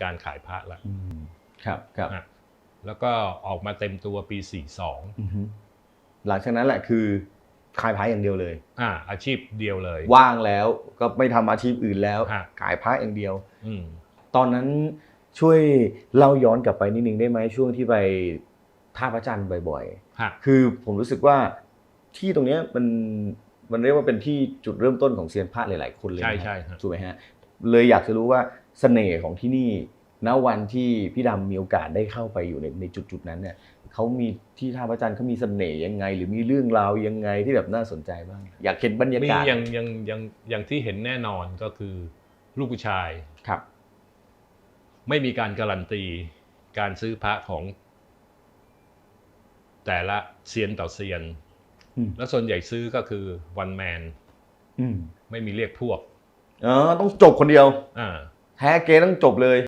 การขายพระละอืมครับครับอะแล้วก็ออกมาเต็มตัวปี 42อือฮึหลังจากนั้นแหละคือขายพระอย่างเดียวเลย อ่า อาชีพเดียวเลย ว่างแล้วก็ไม่ทำอาชีพอื่นแล้วฮะขายพระอย่างเดียวอืมตอนนั้นช่วยเล่าย้อนกลับไปนิดนึงได้ไหมช่วงที่ไปท่าพระจันทร์บ่อยฮะๆคือผมรู้สึกว่าที่ตรงเนี้ยมันมันเรียกว่าเป็นที่จุดเริ่มต้นของเซียนพระหลายๆคนเลยใช่นะฮะใช่ฮะถูกไหมฮะเลยอยากจะรู้ว่า เสน่ห์ของที่นี่ณวันที่พี่ดำมีโอกาสได้เข้าไปอยู่ในในจุดจุดๆนั้นเนี่ยเขามีที่ท่าพระจันทร์เขามีเสน่ห์ยังไง หรือมีเรื่องราวยังไงที่แบบน่าสนใจบ้าง อยากเห็นบรรยามีกาศอย่างอย่างอย่างอย่างที่เห็นแน่นอนก็คือลูกผู้ชายครับ ไม่มีการการันตี การซื้อพระของ แต่ละเซียนต่อเซียน อืม แล้วส่วนใหญ่ซื้อก็คือวันแมน อืมไม่มีเรียกพวก อ๋อต้องจบคนเดียว อ่า แท้เกต้องจบเลย